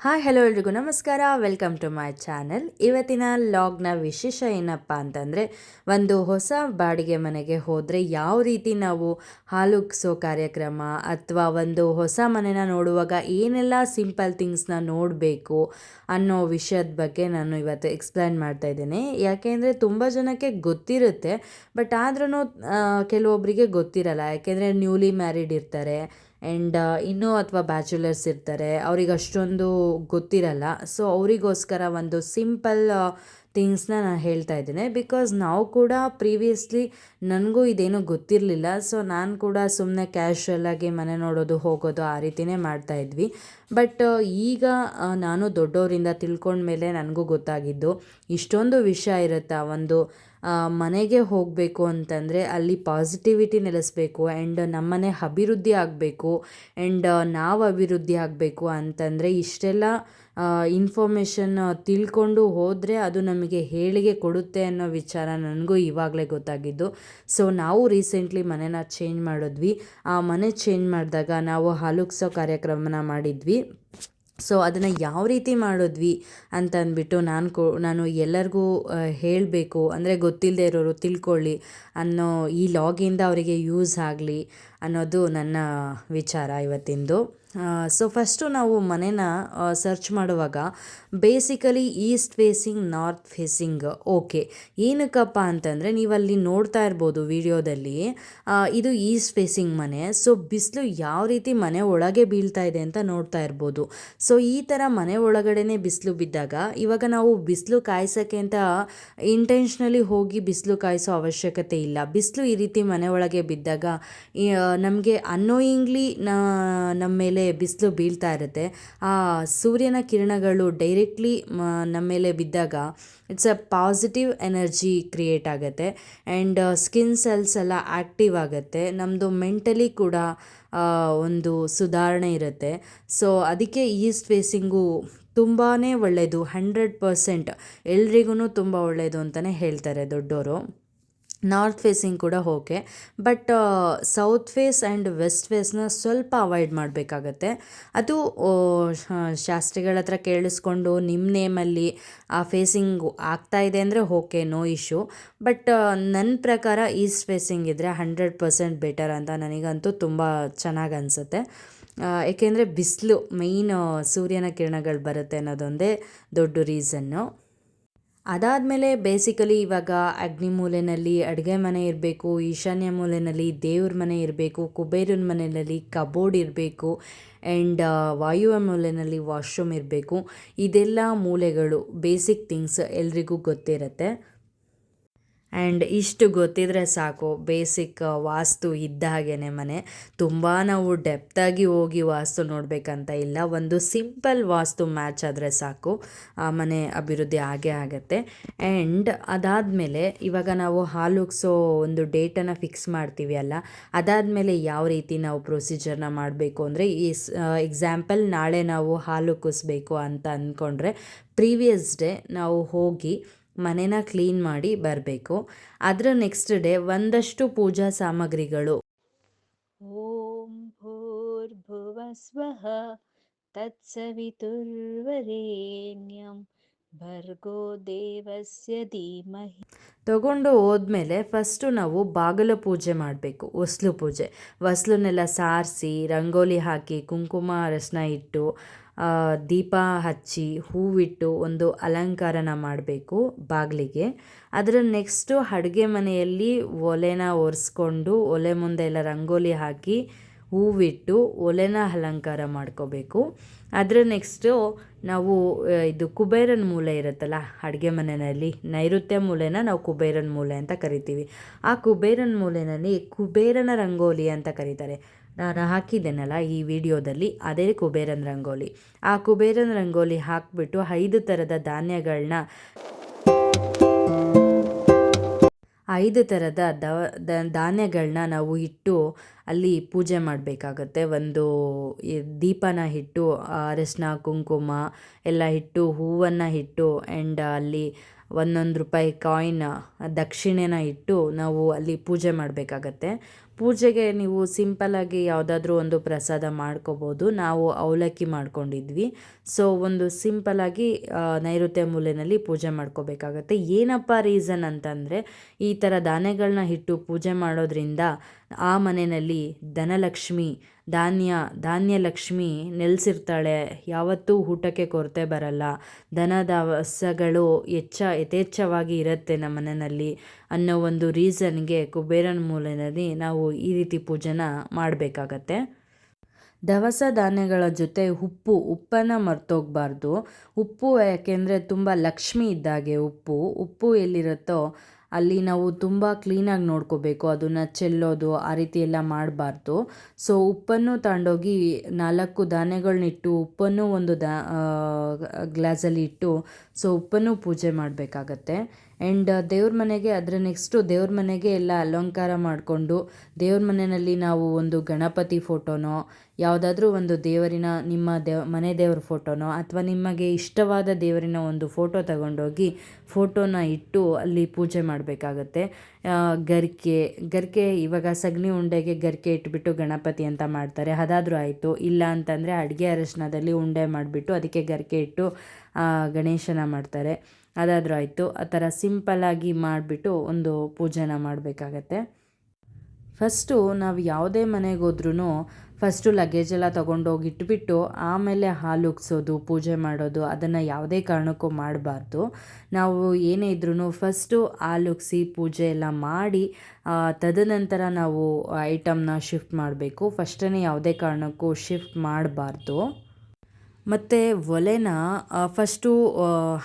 Hi hello ಎಲ್ರಿಗೂ ನಮಸ್ಕಾರ. Welcome to my channel ಇವತ್ತಿನ ಲಾಗ್ನ ವಿಶೇಷ ಏನಪ್ಪ ಅಂತಂದರೆ, ಒಂದು ಹೊಸ ಬಾಡಿಗೆ ಮನೆಗೆ ಹೋದರೆ ಯಾವ ರೀತಿ ನಾವು ಹಾಲುಕ್ಸೋ ಕಾರ್ಯಕ್ರಮ ಅಥವಾ ಒಂದು ಹೊಸ ಮನೆನ ನೋಡುವಾಗ ಏನೆಲ್ಲ ಸಿಂಪಲ್ ಥಿಂಗ್ಸ್ನ ನೋಡಬೇಕು ಅನ್ನೋ ವಿಷಯದ ಬಗ್ಗೆ ನಾನು ಇವತ್ತು ಎಕ್ಸ್ಪ್ಲೈನ್ ಮಾಡ್ತಾ ಇದ್ದೇನೆ. ಯಾಕೆಂದರೆ ತುಂಬ ಜನಕ್ಕೆ ಗೊತ್ತಿರುತ್ತೆ ಬಟ್ ಆದ್ರೂ ಕೆಲವೊಬ್ಬರಿಗೆ ಗೊತ್ತಿರಲ್ಲ. ಯಾಕೆಂದರೆ ನ್ಯೂಲಿ ಮ್ಯಾರಿಡ್ ಇರ್ತಾರೆ ಆ್ಯಂಡ್ ಇನ್ನೂ ಅಥವಾ ಬ್ಯಾಚುಲರ್ಸ್ ಇರ್ತಾರೆ. ಅವ್ರಿಗೆ ಅಷ್ಟೊಂದು ಗೊತ್ತಿರಲ್ಲ. ಸೊ ಅವರಿಗೋಸ್ಕರ ಒಂದು ಸಿಂಪಲ್ ಥಿಂಗ್ಸ್ನ ನಾನು ಹೇಳ್ತಾ ಇದ್ದೇನೆ. ಬಿಕಾಸ್ ನಾವು ಕೂಡ ಪ್ರೀವಿಯಸ್ಲಿ ನನಗೂ ಇದೇನೂ ಗೊತ್ತಿರಲಿಲ್ಲ. ಸೊ ನಾನು ಕೂಡ ಸುಮ್ಮನೆ ಕ್ಯಾಶುವಲಾಗಿ ಮನೆ ನೋಡೋದು, ಹೋಗೋದು ಆ ರೀತಿಯೇ ಮಾಡ್ತಾಯಿದ್ವಿ ಬಟ್ ಈಗ ನಾನು ದೊಡ್ಡವರಿಂದ ತಿಳ್ಕೊಂಡ್ಮೇಲೆ ನನಗೂ ಗೊತ್ತಾಗಿದ್ದು, ಇಷ್ಟೊಂದು ವಿಷಯ ಇರುತ್ತಾ? ಒಂದು ಮನೆಗೆ ಹೋಗಬೇಕು ಅಂತಂದರೆ ಅಲ್ಲಿ ಪಾಸಿಟಿವಿಟಿ ನೆಲೆಸಬೇಕು ಆ್ಯಂಡ್ ನಮ್ಮನೆ ಅಭಿವೃದ್ಧಿ ಆಗಬೇಕು ಆ್ಯಂಡ್ ನಾವು ಅಭಿವೃದ್ಧಿ ಆಗಬೇಕು ಅಂತಂದರೆ ಇಷ್ಟೆಲ್ಲ ಇನ್ಫಾರ್ಮೇಷನ್ ತಿಳ್ಕೊಂಡು ಹೋದರೆ ಅದು ನಮಗೆ ಹೇಳಿಗೆ ಕೊಡುತ್ತೆ ಅನ್ನೋ ವಿಚಾರ ನನಗೂ ಇವಾಗಲೇ ಗೊತ್ತಾಗಿದ್ದು. ಸೊ ನಾವು ರೀಸೆಂಟ್ಲಿ ಮನೆನ ಚೇಂಜ್ ಮಾಡಿದ್ವಿ. ಆ ಮನೆ ಚೇಂಜ್ ಮಾಡಿದಾಗ ನಾವು ಹಾಲುಕ್ಸೋ ಕಾರ್ಯಕ್ರಮನ ಮಾಡಿದ್ವಿ. ಸೊ ಅದನ್ನು ಯಾವ ರೀತಿ ಮಾಡಿದ್ವಿ ಅಂತ ಅಂದ್ಬಿಟ್ಟು ನಾನು ಕೊ, ನಾನು ಎಲ್ಲರಿಗೂ ಹೇಳಬೇಕು. ಅಂದರೆ ಗೊತ್ತಿಲ್ಲದೆ ಇರೋರು ತಿಳ್ಕೊಳ್ಳಿ ಅನ್ನೋ ಈ ಲಾಗಿಂದ ಅವರಿಗೆ ಯೂಸ್ ಆಗಲಿ ಅನ್ನೋದು ನನ್ನ ವಿಚಾರ ಇವತ್ತಿಂದು. ಸೊ ಫಸ್ಟು ನಾವು ಮನೇನ ಸರ್ಚ್ ಮಾಡುವಾಗ basically east facing north facing okay ಏನಕ್ಕಪ್ಪ ಅಂತಂದರೆ ನೀವಲ್ಲಿ ನೋಡ್ತಾ ಇರ್ಬೋದು ವಿಡಿಯೋದಲ್ಲಿ ಇದು ಈಸ್ಟ್ ಫೇಸಿಂಗ್ ಮನೆ. ಸೊ ಬಿಸಿಲು ಯಾವ ರೀತಿ ಮನೆ ಒಳಗೆ ಬೀಳ್ತಾ ಇದೆ ಅಂತ ನೋಡ್ತಾ ಇರ್ಬೋದು. ಸೊ ಈ ಥರ ಮನೆ ಒಳಗಡೆನೆ ಬಿಸಿಲು ಬಿದ್ದಾಗ ಇವಾಗ ನಾವು ಬಿಸಿಲು ಕಾಯಿಸೋಕ್ಕೆ ಅಂತ ಇಂಟೆನ್ಷನಲಿ ಹೋಗಿ ಬಿಸಿಲು ಕಾಯಿಸೋ ಅವಶ್ಯಕತೆ ಇಲ್ಲ. ಬಿಸಿಲು ಈ ರೀತಿ ಮನೆ ಒಳಗೆ ಬಿದ್ದಾಗ ನಮಗೆ ಅನ್ನೋಯಿಂಗ್ಲಿ ನಮ್ಮ ಮೇಲೆ ಬಿಸಿಲು ಬೀಳ್ತಾ ಇರುತ್ತೆ. ಆ ಸೂರ್ಯನ ಕಿರಣಗಳು ಡೈರೆಕ್ಟ್ಲಿ ನಮ್ಮ ಮೇಲೆ ಬಿದ್ದಾಗ it's a positive energy create ಆಗುತ್ತೆ. ಆ್ಯಂಡ್ ಸ್ಕಿನ್ ಸೆಲ್ಸ್ ಎಲ್ಲ ಆ್ಯಕ್ಟಿವ್ ಆಗುತ್ತೆ. ನಮ್ಮದು ಮೆಂಟಲಿ ಕೂಡ ಒಂದು ಸುಧಾರಣೆ ಇರುತ್ತೆ. ಸೊ ಅದಕ್ಕೆ ಈಸ್ಟ್ ಫೇಸಿಂಗು ತುಂಬಾ ಒಳ್ಳೆಯದು ಹಂಡ್ರೆಡ್ ಪರ್ಸೆಂಟ್ ಎಲ್ರಿಗೂ ತುಂಬ ಒಳ್ಳೆಯದು ಅಂತಲೇ ಹೇಳ್ತಾರೆ ದೊಡ್ಡವರು ನಾರ್ತ್ ಫೇಸಿಂಗ್ ಕೂಡ okay but south face and west ಫೇಸ್ನ ಸ್ವಲ್ಪ ಅವಾಯ್ಡ್ ಮಾಡಬೇಕಾಗತ್ತೆ. ಅದು ಶಾಸ್ತ್ರಿಗಳ ಹತ್ರ ಕೇಳಿಸ್ಕೊಂಡು ನಿಮ್ಮ ನೇಮಲ್ಲಿ ಆ ಫೇಸಿಂಗ್ ಆಗ್ತಾ ಇದೆ ಅಂದರೆ ಓಕೆ ನೋ ಇಶ್ಯೂ. ಬಟ್ ನನ್ನ ಪ್ರಕಾರ ಈಸ್ಟ್ ಫೇಸಿಂಗ್ ಇದ್ದರೆ ಹಂಡ್ರೆಡ್ ಪರ್ಸೆಂಟ್ ಬೆಟರ್ ಅಂತ ನನಗಂತೂ ತುಂಬ ಚೆನ್ನಾಗಿ ಅನಿಸುತ್ತೆ. ಏಕೆಂದರೆ ಬಿಸಿಲು, ಮೈನ್ ಸೂರ್ಯನ ಕಿರಣಗಳು ಬರುತ್ತೆ ಅನ್ನೋದೊಂದೇ ದೊಡ್ಡ ರೀಸನ್ನು. ಅದಾದಮೇಲೆ ಬೇಸಿಕಲಿ ಇವಾಗ ಅಗ್ನಿ ಮೂಲೆಯಲ್ಲಿ ಅಡುಗೆ ಮನೆ ಇರಬೇಕು, ಈಶಾನ್ಯ ಮೂಲೆಯಲ್ಲಿ ದೇವ್ರ ಮನೆ ಇರಬೇಕು, ಕುಬೇರನ ಮನೆಯಲ್ಲಿ ಕಬೋರ್ಡ್ ಇರಬೇಕು ಆ್ಯಂಡ್ ವಾಯುವ ಮೂಲೆಯಲ್ಲಿ ವಾಶ್ರೂಮ್ ಇರಬೇಕು. ಇದೆಲ್ಲ ಮೂಲೆಗಳು ಬೇಸಿಕ್ ಥಿಂಗ್ಸ್ ಎಲ್ರಿಗೂ ಗೊತ್ತಿರುತ್ತೆ. ಆ್ಯಂಡ್ ಇಷ್ಟು ಗೊತ್ತಿದ್ರೆ ಸಾಕು, ಬೇಸಿಕ್ ವಾಸ್ತು ಇದ್ದ ಹಾಗೇ ಮನೆ. ತುಂಬ ನಾವು ಡೆಪ್ತಾಗಿ ಹೋಗಿ ವಾಸ್ತು ನೋಡಬೇಕಂತ ಇಲ್ಲ. ಒಂದು ಸಿಂಪಲ್ ವಾಸ್ತು ಮ್ಯಾಚ್ ಆದರೆ ಸಾಕು. ಆ ಮನೆ ಅಭಿವೃದ್ಧಿ ಆಗೇ ಆಗುತ್ತೆ. ಆ್ಯಂಡ್ ಅದಾದಮೇಲೆ ಇವಾಗ ನಾವು ಹಾಲು ಉಗ್ಸೋ ಒಂದು ಡೇಟನ್ನು ಫಿಕ್ಸ್ ಮಾಡ್ತೀವಿ ಅಲ್ಲ. ಅದಾದಮೇಲೆ ಯಾವ ರೀತಿ ನಾವು ಪ್ರೊಸೀಜರ್ನ ಮಾಡಬೇಕು ಅಂದರೆ ಈ ಎಕ್ಸಾಂಪಲ್ ನಾಳೆ ನಾವು ಹಾಲು ಕುಸಬೇಕು ಅಂತ ಅಂದ್ಕೊಂಡ್ರೆ ಪ್ರೀವಿಯಸ್ ಡೇ ನಾವು ಹೋಗಿ ಮನೆನ ಕ್ಲೀನ್ ಮಾಡಿ ಬರಬೇಕು. ಅದರ ನೆಕ್ಸ್ಟ್ ಡೇ ಒಂದಷ್ಟು ಪೂಜಾ ಸಾಮಗ್ರಿಗಳು. ಓಂ ಭೂರ್ಭುವಸ್ವಃ ತತ್ಸವಿತುರ್ವರೇಣ್ಯಂ ಭರ್ಗೋ ದೇವಸ್ಯ ಧೀಮಹಿ ತಗೊಂಡು ಹೋದ್ಮೇಲೆ ಫಸ್ಟು ನಾವು ಬಾಗಿಲು ಪೂಜೆ ಮಾಡಬೇಕು ಹೊಸ್ಲು ಪೂಜೆ. ಹೊಸ್ಲನ್ನೆಲ್ಲ ಸಾರಿಸಿ ರಂಗೋಲಿ ಹಾಕಿ ಕುಂಕುಮ ಅರಶಿನ ಇಟ್ಟು ದೀಪ ಹಚ್ಚಿ ಹೂವಿಟ್ಟು ಒಂದು ಅಲಂಕಾರನ ಮಾಡಬೇಕು ಬಾಗಿಲಿಗೆ. ಅದರ ನೆಕ್ಸ್ಟು ಅಡುಗೆ ಮನೆಯಲ್ಲಿ ಒಲೆನ ಒರೆಸ್ಕೊಂಡು ಒಲೆ ಮುಂದೆ ಎಲ್ಲ ರಂಗೋಲಿ ಹಾಕಿ ಹೂವಿಟ್ಟು ಒಲೆನ ಅಲಂಕಾರ ಮಾಡ್ಕೋಬೇಕು. ಅದರ ನೆಕ್ಸ್ಟು ನಾವು ಇದು ಕುಬೇರನ ಮೂಲೆ ಇರುತ್ತಲ್ಲ ಅಡುಗೆ ಮನೆಯಲ್ಲಿ, ನೈಋತ್ಯ ಮೂಲೆನ ನಾವು ಕುಬೇರನ ಮೂಲೆ ಅಂತ ಕರಿತೀವಿ. ಆ ಕುಬೇರನ ಮೂಲೆಯಲ್ಲಿ ಕುಬೇರನ ರಂಗೋಲಿ ಅಂತ ಕರೀತಾರೆ. ನಾನು ಹಾಕಿದ್ದೇನಲ್ಲ ಈ ವಿಡಿಯೋದಲ್ಲಿ, ಅದೇ ಕುಬೇರನ ರಂಗೋಲಿ. ಆ ಕುಬೇರನ ರಂಗೋಲಿ ಹಾಕಿಬಿಟ್ಟು ಐದು ಥರದ ಧಾನ್ಯಗಳನ್ನ ಐದು ಥರದ ಧಾನ್ಯಗಳನ್ನ ನಾವು ಇಟ್ಟು ಅಲ್ಲಿ ಪೂಜೆ ಮಾಡಬೇಕಾಗತ್ತೆ. ಒಂದು ದೀಪನ ಇಟ್ಟು ಅರಶಿನ, ಕುಂಕುಮ ಎಲ್ಲ ಇಟ್ಟು ಹೂವನ್ನು ಇಟ್ಟು ಆ್ಯಂಡ್ ಅಲ್ಲಿ ಒಂದೊಂದು ರೂಪಾಯಿ ಕಾಯಿನ್ ದಕ್ಷಿಣೆನ ಇಟ್ಟು ನಾವು ಅಲ್ಲಿ ಪೂಜೆ ಮಾಡಬೇಕಾಗತ್ತೆ. ಪೂಜೆಗೆ ನೀವು ಸಿಂಪಲ್ಲಾಗಿ ಯಾವುದಾದ್ರೂ ಒಂದು ಪ್ರಸಾದ ಮಾಡ್ಕೋಬೋದು. ನಾವು ಅವಲಕ್ಕಿ ಮಾಡ್ಕೊಂಡಿದ್ವಿ. ಸೊ ಒಂದು ಸಿಂಪಲ್ಲಾಗಿ ನೈಋತ್ಯ ಮೂಲೆಯಲ್ಲಿ ಪೂಜೆ ಮಾಡ್ಕೋಬೇಕಾಗತ್ತೆ. ಏನಪ್ಪ ರೀಸನ್ ಅಂತಂದರೆ, ಈ ಥರ ಧಾನ್ಯಗಳನ್ನ ಇಟ್ಟು ಪೂಜೆ ಮಾಡೋದ್ರಿಂದ ಆ ಮನೆಯಲ್ಲಿ ಧನಲಕ್ಷ್ಮಿ, ಧಾನ್ಯ, ಧಾನ್ಯಲಕ್ಷ್ಮಿ ನೆಲೆಸಿರ್ತಾಳೆ. ಯಾವತ್ತೂ ಊಟಕ್ಕೆ ಕೊರತೆ ಬರಲ್ಲ. ಧನ ದವಸಗಳು ಹೆಚ್ಚ ಯಥೇಚ್ಛವಾಗಿ ಇರುತ್ತೆ ನಮ್ಮ ಮನೆಯಲ್ಲಿ ಅನ್ನೋ ಒಂದು ರೀಸನ್ಗೆ ಕುಬೇರನ ಮೂಲೆಯಲ್ಲಿ ನಾವು ಈ ರೀತಿ ಪೂಜೆನ ಮಾಡಬೇಕಾಗತ್ತೆ. ದವಸ ಧಾನ್ಯಗಳ ಜೊತೆ ಉಪ್ಪು, ಉಪ್ಪನ್ನು ಮರ್ತೋಗಬಾರ್ದು. ಉಪ್ಪು ಯಾಕೆಂದರೆ ತುಂಬ ಲಕ್ಷ್ಮಿ ಇದ್ದಾಗೆ ಉಪ್ಪು. ಉಪ್ಪು ಎಲ್ಲಿರುತ್ತೋ ಅಲ್ಲಿ ನಾವು ತುಂಬ ಕ್ಲೀನಾಗಿ ನೋಡ್ಕೋಬೇಕು, ಅದನ್ನು ಚೆಲ್ಲೋದು, ಆ ರೀತಿ ಎಲ್ಲ ಮಾಡಬಾರ್ದು. ಸೊ ಉಪ್ಪನ್ನು ತಗೊಂಡೋಗಿ ನಾಲ್ಕು ದಾನ್ಯಗಳನ್ನಿಟ್ಟು ಉಪ್ಪನ್ನು ಒಂದು ದಾ ಗ್ಲಾಸಲ್ಲಿ ಇಟ್ಟು ಸೊ ಉಪ್ಪನ್ನು ಪೂಜೆ ಮಾಡಬೇಕಾಗತ್ತೆ. ಆ್ಯಂಡ್ ದೇವ್ರ ಮನೆಗೆ ಅದರ ನೆಕ್ಸ್ಟು ದೇವ್ರ ಮನೆಗೆ ಎಲ್ಲ ಅಲಂಕಾರ ಮಾಡಿಕೊಂಡು ದೇವ್ರ ಮನೆಯಲ್ಲಿ ನಾವು ಒಂದು ಗಣಪತಿ ಫೋಟೋನೋ ಯಾವುದಾದ್ರೂ ಒಂದು ದೇವರಿನ, ನಿಮ್ಮ ದೇವ ಮನೆ ದೇವ್ರ ಫೋಟೋನೋ ಅಥವಾ ನಿಮಗೆ ಇಷ್ಟವಾದ ದೇವರಿನ ಒಂದು ಫೋಟೋ ತಗೊಂಡೋಗಿ ಫೋಟೋನ ಇಟ್ಟು ಅಲ್ಲಿ ಪೂಜೆ ಮಾಡಬೇಕಾಗತ್ತೆ. ಗರಿಕೆ ಗರಿಕೆ ಇವಾಗ ಸಗಣಿ ಉಂಡೆಗೆ ಗರಿಕೆ ಇಟ್ಬಿಟ್ಟು ಗಣಪತಿ ಅಂತ ಮಾಡ್ತಾರೆ. ಅದಾದರೂ ಆಯಿತು. ಇಲ್ಲ ಅಂತಂದರೆ ಅಡುಗೆ ಅರಶಿನದಲ್ಲಿ ಉಂಡೆ ಮಾಡಿಬಿಟ್ಟು ಅದಕ್ಕೆ ಗರಿಕೆ ಇಟ್ಟು ಗಣೇಶನ ಮಾಡ್ತಾರೆ. ಅದಾದರೂ ಆಯಿತು. ಆ ಥರ ಸಿಂಪಲ್ಲಾಗಿ ಮಾಡಿಬಿಟ್ಟು ಒಂದು ಪೂಜೆನ ಮಾಡಬೇಕಾಗತ್ತೆ. ಫಸ್ಟು ನಾವು ಯಾವುದೇ ಮನೆಗೆ ಹೋದ್ರೂ ಫಸ್ಟು ಲಗೇಜ್ ಎಲ್ಲ ತೊಗೊಂಡೋಗಿ ಇಟ್ಬಿಟ್ಟು ಆಮೇಲೆ ಹಾಲು ಉಗ್ಸೋದು, ಪೂಜೆ ಮಾಡೋದು, ಅದನ್ನು ಯಾವುದೇ ಕಾರಣಕ್ಕೂ ಮಾಡಬಾರ್ದು. ನಾವು ಏನೇ ಇದ್ರೂ ಫಸ್ಟು ಹಾಲು ಉಗ್ಸಿ ಪೂಜೆ ಎಲ್ಲ ಮಾಡಿ ತದನಂತರ ನಾವು ಐಟಮ್ನ ಶಿಫ್ಟ್ ಮಾಡಬೇಕು. ಫಸ್ಟೇ ಯಾವುದೇ ಕಾರಣಕ್ಕೂ ಶಿಫ್ಟ್ ಮಾಡಬಾರ್ದು. ಮತ್ತು ಒಲೆನ ಫಸ್ಟು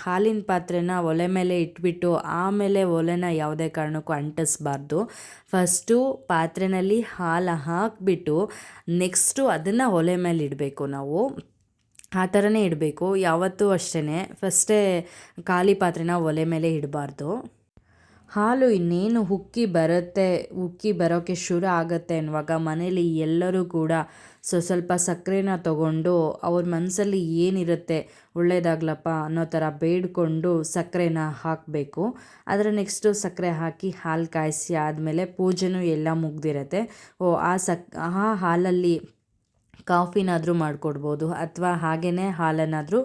ಹಾಲಿನ ಪಾತ್ರೆನ ಒಲೆ ಮೇಲೆ ಇಟ್ಬಿಟ್ಟು ಆಮೇಲೆ ಒಲೆನ ಯಾವುದೇ ಕಾರಣಕ್ಕೂ ಅಂಟಿಸ್ಬಾರ್ದು. ಫಸ್ಟು ಪಾತ್ರೆಯಲ್ಲಿ ಹಾಲು ಹಾಕಿಬಿಟ್ಟು ನೆಕ್ಸ್ಟು ಅದನ್ನು ಒಲೆ ಮೇಲೆ ಇಡಬೇಕು ನಾವು. ಆ ಥರನೇ ಇಡಬೇಕು. ಯಾವತ್ತೂ ಅಷ್ಟೇ ಫಸ್ಟೇ ಖಾಲಿ ಪಾತ್ರೆನ ಒಲೆ ಮೇಲೆ ಇಡಬಾರ್ದು. ಹಾಲು ಇನ್ನೇನು ಉಕ್ಕಿ ಬರುತ್ತೆ, ಉಕ್ಕಿ ಬರೋಕ್ಕೆ ಶುರು ಆಗುತ್ತೆ ಅನ್ನುವಾಗ ಮನೇಲಿ ಎಲ್ಲರೂ ಕೂಡ ಸೊ ಸ್ವಲ್ಪ ಸಕ್ಕರೆನ ತಗೊಂಡು ಅವ್ರ ಮನಸ್ಸಲ್ಲಿ ಏನಿರುತ್ತೆ ಒಳ್ಳೇದಾಗ್ಲಪ್ಪ ಅನ್ನೋ ಥರ ಬೇಡಿಕೊಂಡು ಸಕ್ಕರೆನ ಹಾಕಬೇಕು. ಅದರ ನೆಕ್ಸ್ಟು ಸಕ್ಕರೆ ಹಾಕಿ ಹಾಲು ಕಾಯಿಸಿ ಆದಮೇಲೆ ಪೂಜೆನೂ ಎಲ್ಲ ಮುಗ್ದಿರತ್ತೆ. ಓ, ಆ ಸಕ್, ಆ ಹಾಲಲ್ಲಿ ಕಾಫಿನಾದರೂ ಮಾಡಿಕೊಡ್ಬೋದು ಅಥವಾ ಹಾಗೆಯೇ ಹಾಲನ್ನಾದರೂ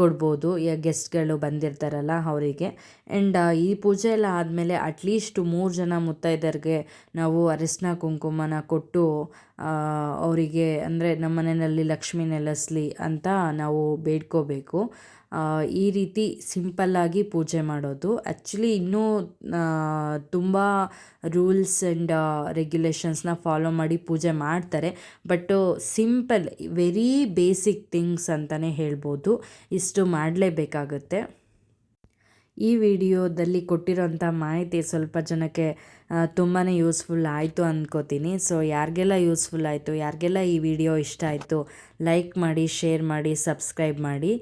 ಕೊಡ್ಬೋದು. ಗೆಸ್ಟ್ಗಳು ಬಂದಿರ್ತಾರಲ್ಲ ಅವರಿಗೆ. ಆ್ಯಂಡ್ ಈ ಪೂಜೆ ಎಲ್ಲ ಆದಮೇಲೆ ಅಟ್ಲೀಸ್ಟ್ ಮೂರು ಜನ ಮುತ್ತೈದೆಯರಿಗೆ ನಾವು ಅರಿಶಿನ, ಕುಂಕುಮನ ಕೊಟ್ಟು ಅವರಿಗೆ ಅಂದರೆ ನಮ್ಮ ಮನೆಯಲ್ಲಿ ಲಕ್ಷ್ಮಿ ನೆಲೆಸಲಿ ಅಂತ ನಾವು ಬೇಡ್ಕೋಬೇಕು. ಈ ರೀತಿ ಸಿಂಪಲ್ಲಾಗಿ ಪೂಜೆ ಮಾಡೋದು. ಆ್ಯಕ್ಚುಲಿ ಇನ್ನೂ ತುಂಬ ರೂಲ್ಸ್ ಆ್ಯಂಡ್ ರೆಗ್ಯುಲೇಷನ್ಸ್ನ ಫಾಲೋ ಮಾಡಿ ಪೂಜೆ ಮಾಡ್ತಾರೆ. But simple very basic things ಅಂತಲೇ ಹೇಳ್ಬೋದು. ಇಷ್ಟು ಮಾಡಲೇಬೇಕಾಗುತ್ತೆ. ಈ ವಿಡಿಯೋದಲ್ಲಿ ಕೊಟ್ಟಿರೋಂಥ ಮಾಹಿತಿ ಸ್ವಲ್ಪ ಜನಕ್ಕೆ ತುಂಬಾ ಯೂಸ್ಫುಲ್ ಆಯಿತು ಅಂದ್ಕೋತೀನಿ ಸೊ, ಯಾರಿಗೆಲ್ಲ ಯೂಸ್ಫುಲ್ ಆಯಿತು, ಯಾರಿಗೆಲ್ಲ ಈ ವಿಡಿಯೋ ಇಷ್ಟ ಆಯಿತು, ಲೈಕ್ ಮಾಡಿ, ಶೇರ್ ಮಾಡಿ, ಸಬ್ಸ್ಕ್ರೈಬ್ ಮಾಡಿ.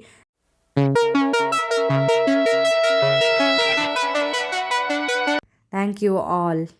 Thank you all.